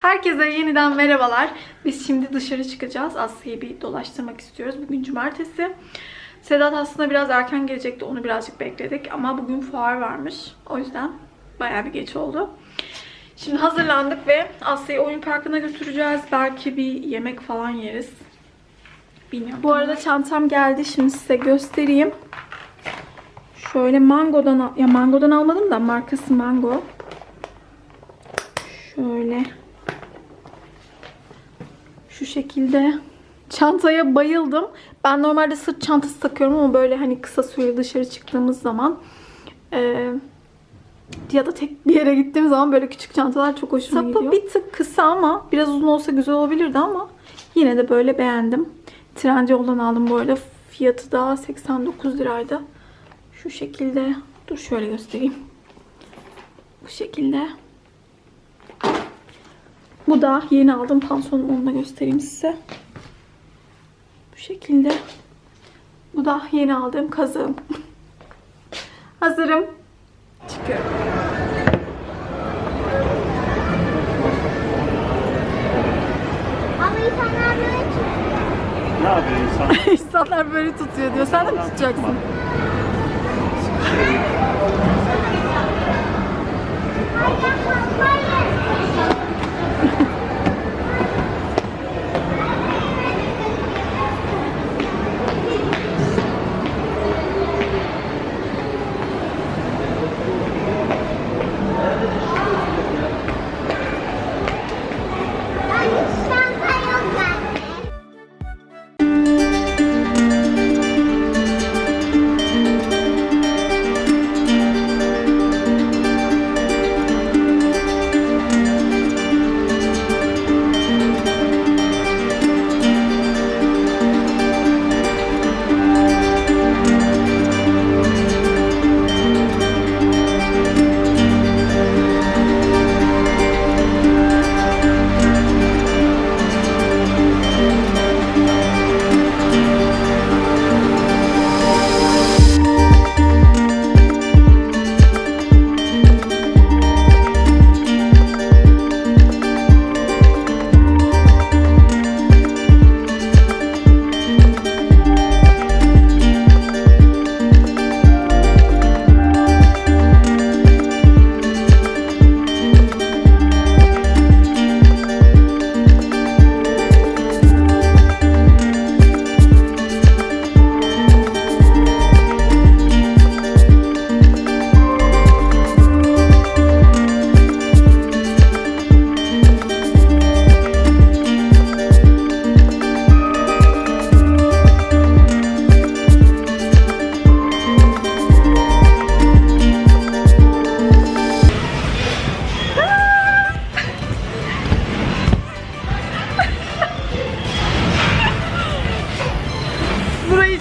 Herkese yeniden merhabalar. Biz şimdi dışarı çıkacağız. Asya'yı bir dolaştırmak istiyoruz. Bugün cumartesi. Sedat aslında biraz erken gelecekti. Onu birazcık bekledik. Ama bugün fuar varmış. O yüzden bayağı bir geç oldu. Şimdi hazırlandık ve Asya'yı oyun parkına götüreceğiz. Belki bir yemek falan yeriz. Bilmiyorum. Bu arada çantam geldi. Şimdi size göstereyim. Şöyle mangodan ya mangodan almadım da markası mango. Şöyle şekilde çantaya bayıldım. Ben normalde sırt çantası takıyorum ama böyle hani kısa süreli dışarı çıktığımız zaman e, ya da tek bir yere gittiğim zaman böyle küçük çantalar çok hoşuma Sapı gidiyor. bir tık kısa ama biraz uzun olsa güzel olabilirdi ama yine de böyle beğendim. Trendyol'dan aldım bu arada. Fiyatı da 89 liraydı. Şu şekilde. Dur şöyle göstereyim. Bu şekilde. Bu da yeni aldım pantolonum onu da göstereyim size. Bu şekilde. Bu da yeni aldığım kazığım. Hazırım. Çıkıyorum. Ama insanlar böyle tutuyor. Ne yapıyor insan? İnsanlar böyle tutuyor diyor. Sen de mi tutacaksın?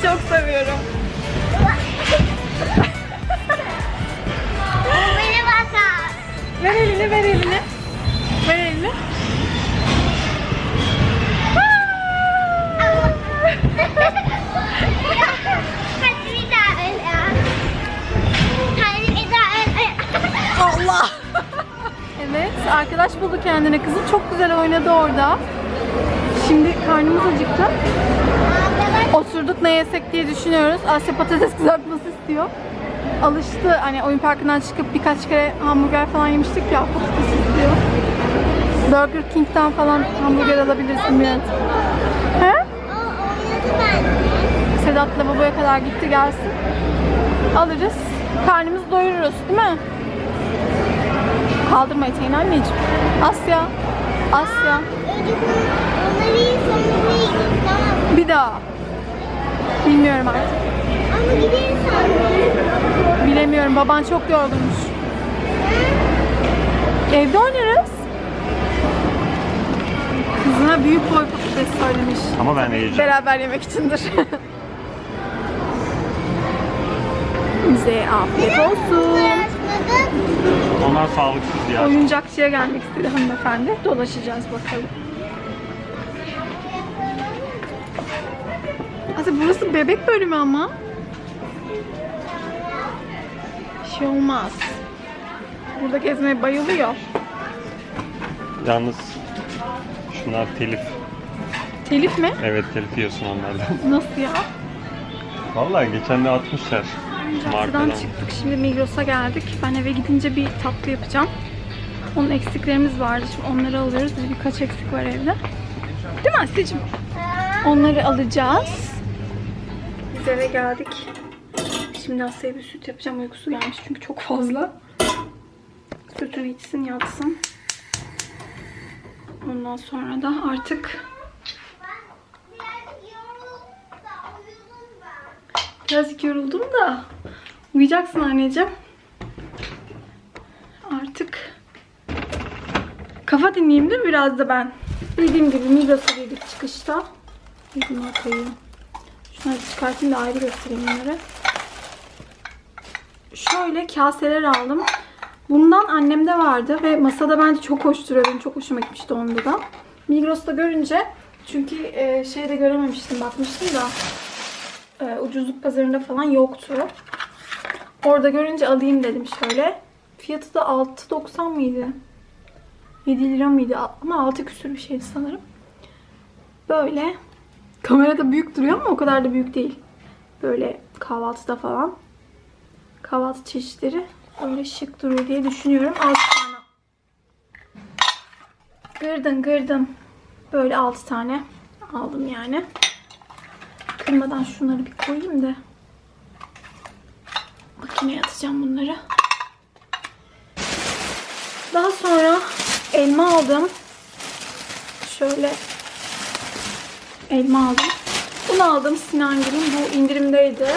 Çok seviyorum. Beni bakar. Ver elini, ver elini. Ver elini. Allah. evet, arkadaş buldu kendine kızı. Çok güzel oynadı orada. Şimdi karnımız acıktı. Oturduk ne yesek diye düşünüyoruz. Asya patates kızartması istiyor. Alıştı hani oyun parkından çıkıp birkaç kere hamburger falan yemiştik ya patates istiyor. Burger King'den falan hamburger alabilirsin Miraç. He? o oynadı bende. Sedat lavaboya kadar gitti gelsin. Alırız. Karnımızı doyururuz değil mi? Kaldırma eteğini anneciğim. Asya. Asya. Bir daha. Bilmiyorum artık. Ama gideriz sonra. Bilemiyorum. Baban çok yorgunmuş. Evde oynarız. Kızına büyük boy patates söylemiş. Ama ben de yiyeceğim. Beraber yemek içindir. Bize afiyet olsun. Onlar sağlıksız ya. Oyuncakçıya gelmek istedi hanımefendi. Dolaşacağız bakalım. Aslında burası bebek bölümü ama. Bir şey olmaz. Burada gezmeye bayılıyor. Yalnız Bunlar telif. Telif mi? Evet telif yiyorsun onlardan. Nasıl ya? Vallahi geçen de atmışlar. Markadan. çıktık. Şimdi Migros'a geldik. Ben eve gidince bir tatlı yapacağım. Onun eksiklerimiz vardı. Şimdi onları alıyoruz. Bir birkaç eksik var evde. Değil mi Asya'cığım? Onları alacağız. Biz eve geldik. Şimdi Asya'ya bir süt yapacağım. Uykusu gelmiş çünkü çok fazla. Sütünü içsin yatsın. Ondan sonra da artık Birazcık yoruldum da. Uyuyacaksın anneciğim. Artık kafa dinleyeyim değil mi biraz da ben? Dediğim gibi Migros'a girdik çıkışta. Bir Bunlar Şunları çıkartayım da ayrı göstereyim onları. Şöyle kaseler aldım. Bundan annemde vardı ve masada bence çok hoş duruyor. Benim çok hoşuma gitmişti onda da. Migros'ta görünce çünkü e, şeyde görememiştim bakmıştım da e, ucuzluk pazarında falan yoktu. Orada görünce alayım dedim şöyle. Fiyatı da 6.90 mıydı? 7 lira mıydı? Ama 6 küsür bir şeydi sanırım. Böyle. Kamerada büyük duruyor ama o kadar da büyük değil. Böyle kahvaltıda falan. Kahvaltı çeşitleri öyle şık durur diye düşünüyorum. 6 tane. Gırdım gırdım. Böyle 6 tane aldım yani. Kırmadan şunları bir koyayım da. Makineye atacağım bunları. Daha sonra elma aldım. Şöyle elma aldım. Bunu aldım Sinangil'in. Bu indirimdeydi.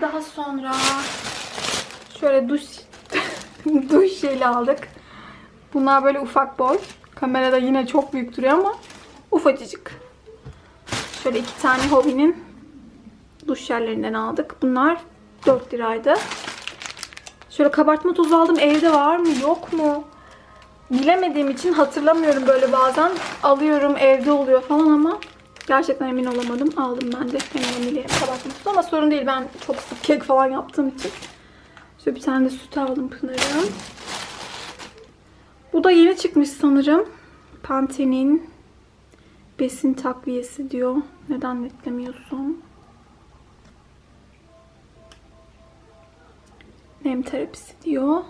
Daha sonra şöyle duş duş jeli aldık. Bunlar böyle ufak boy. Kamerada yine çok büyük duruyor ama ufacıcık. Şöyle iki tane Hobby'nin duş yerlerinden aldık. Bunlar 4 liraydı. Şöyle kabartma tozu aldım. Evde var mı yok mu? Bilemediğim için hatırlamıyorum böyle bazen. Alıyorum evde oluyor falan ama gerçekten emin olamadım. Aldım ben de vanilya hem kabartma tozu ama sorun değil. Ben çok sık kek falan yaptığım için. Şöyle bir tane de süt aldım Pınar'ın. Bu da yeni çıkmış sanırım. Pantene'in besin takviyesi diyor. Neden netlemiyorsun? Nem terapisi diyor.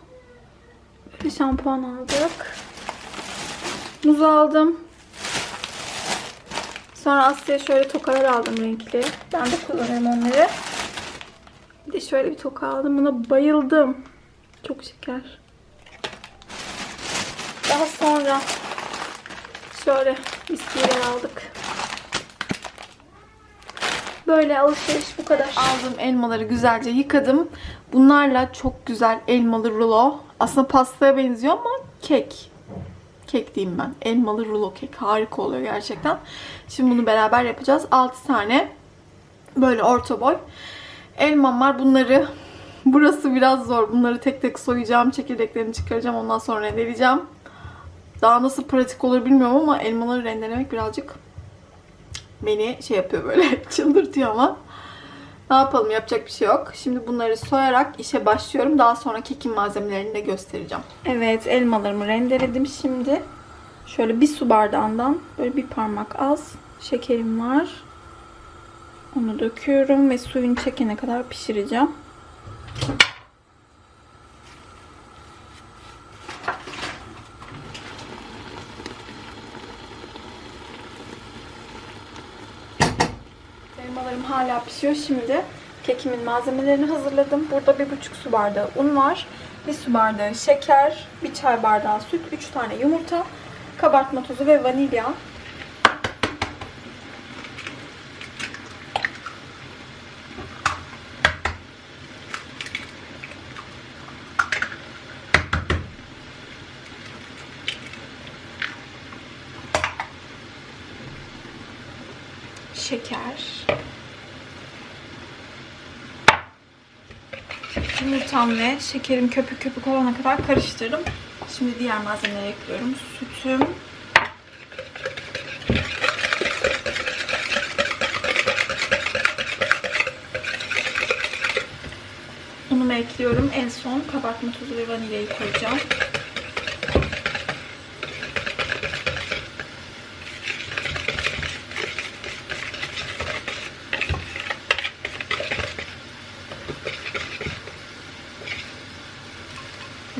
Böyle şampuan aldık. Muz aldım. Sonra Asya'ya şöyle tokalar aldım renkli. Ben de kullanıyorum onları. Bir de şöyle bir toka aldım. Buna bayıldım. Çok şeker. Daha sonra şöyle bisküviler aldık. Böyle alışveriş bu kadar. Aldım elmaları güzelce yıkadım. Bunlarla çok güzel elmalı rulo. Aslında pastaya benziyor ama kek. Kek diyeyim ben. Elmalı rulo kek. Harika oluyor gerçekten. Şimdi bunu beraber yapacağız. 6 tane böyle orta boy elmam var. Bunları burası biraz zor. Bunları tek tek soyacağım. Çekirdeklerini çıkaracağım. Ondan sonra rendeleyeceğim. Daha nasıl pratik olur bilmiyorum ama elmaları rendelemek birazcık beni şey yapıyor böyle çıldırtıyor ama ne yapalım yapacak bir şey yok. Şimdi bunları soyarak işe başlıyorum. Daha sonra kekin malzemelerini de göstereceğim. Evet elmalarımı rendeledim şimdi. Şöyle bir su bardağından böyle bir parmak az şekerim var. Onu döküyorum ve suyun çekene kadar pişireceğim. Elmalarım hala pişiyor şimdi. Kekimin malzemelerini hazırladım. Burada bir buçuk su bardağı un var. Bir su bardağı şeker, bir çay bardağı süt, üç tane yumurta, kabartma tozu ve vanilya. Şeker. Yumurtam ve şekerim köpük köpük olana kadar karıştırdım. Şimdi diğer malzemeleri ekliyorum. Sütüm. Unumu ekliyorum. En son kabartma tozu ve vanilyayı koyacağım.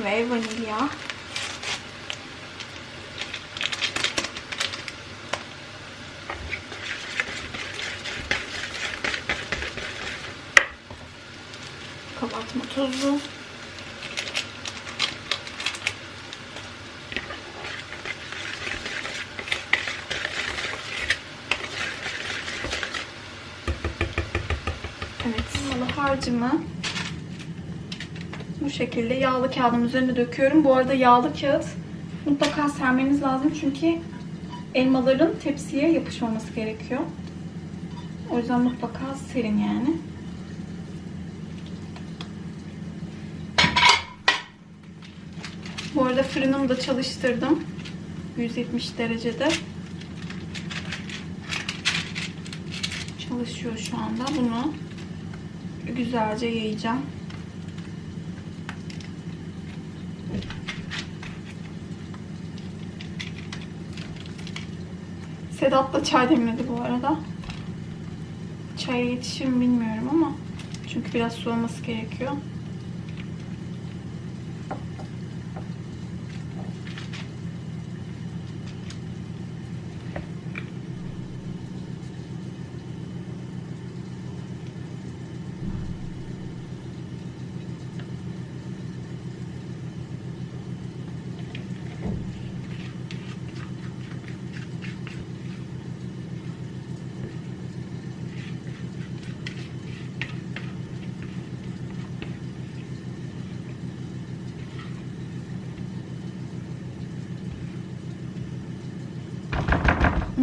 ve vanilya. Kabartma tozu. Evet, malı harcımı bu şekilde yağlı kağıdın üzerine döküyorum. Bu arada yağlı kağıt mutlaka sermeniz lazım çünkü elmaların tepsiye yapışmaması gerekiyor. O yüzden mutlaka serin yani. Bu arada fırınımı da çalıştırdım. 170 derecede. Çalışıyor şu anda. Bunu güzelce yayacağım. Sedat da çay demledi bu arada. Çaya yetişir mi bilmiyorum ama çünkü biraz soğuması gerekiyor.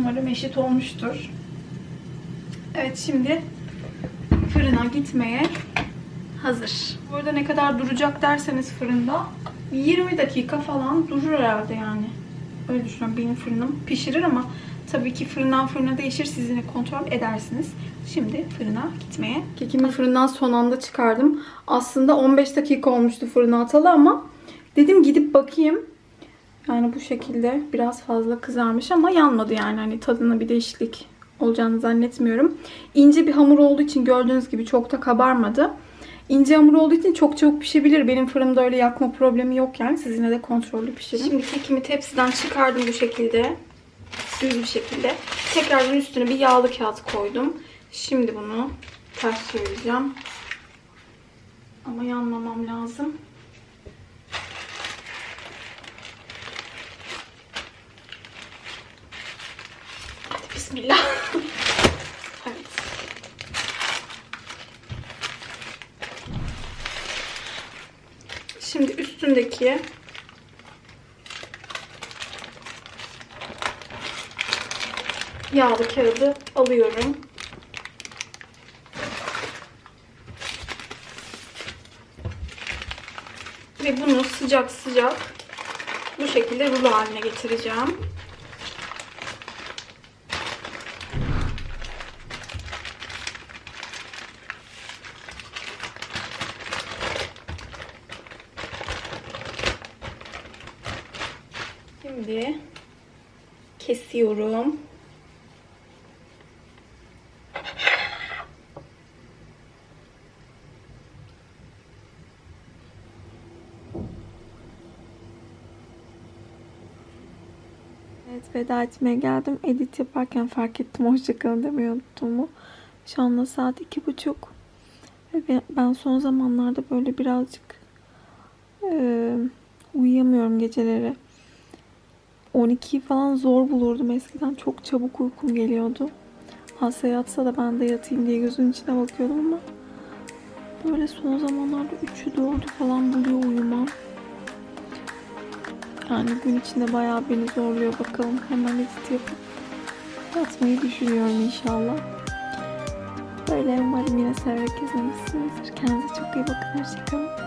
Umarım eşit olmuştur. Evet şimdi fırına gitmeye hazır. Burada ne kadar duracak derseniz fırında 20 dakika falan durur herhalde yani. Öyle düşünüyorum. Benim fırınım pişirir ama tabii ki fırından fırına değişir. Siz yine kontrol edersiniz. Şimdi fırına gitmeye. Kekimi fırından son anda çıkardım. Aslında 15 dakika olmuştu fırına atalı ama dedim gidip bakayım. Yani bu şekilde biraz fazla kızarmış ama yanmadı yani. Hani tadına bir değişiklik olacağını zannetmiyorum. İnce bir hamur olduğu için gördüğünüz gibi çok da kabarmadı. İnce hamur olduğu için çok çabuk pişebilir. Benim fırında öyle yakma problemi yok yani. Siz yine de kontrollü pişirin. Şimdi kekimi tepsiden çıkardım bu şekilde. Düz bir şekilde. Tekrardan üstüne bir yağlı kağıt koydum. Şimdi bunu ters çevireceğim. Ama yanmamam lazım. Bismillah. evet. Şimdi üstündeki yağlı kağıdı alıyorum. Ve bunu sıcak sıcak bu şekilde rulo haline getireceğim. Şimdi kesiyorum. Evet veda etmeye geldim. Edit yaparken fark ettim hoşçakalın demeyi unuttuğumu. Şu anda saat iki buçuk. Ve ben- son zamanlarda böyle birazcık eee, uyuyamıyorum geceleri. 12'yi falan zor bulurdum. Eskiden çok çabuk uykum geliyordu. Hasta yatsa da ben de yatayım diye gözünün içine bakıyordum ama böyle son zamanlarda 3'ü 4'ü falan buluyor uyumam. Yani gün içinde bayağı beni zorluyor bakalım. Hemen edit yapıp yatmayı düşünüyorum inşallah. Böyle umarım yine severek izlemişsinizdir. Kendinize çok iyi bakın. Hoşçakalın.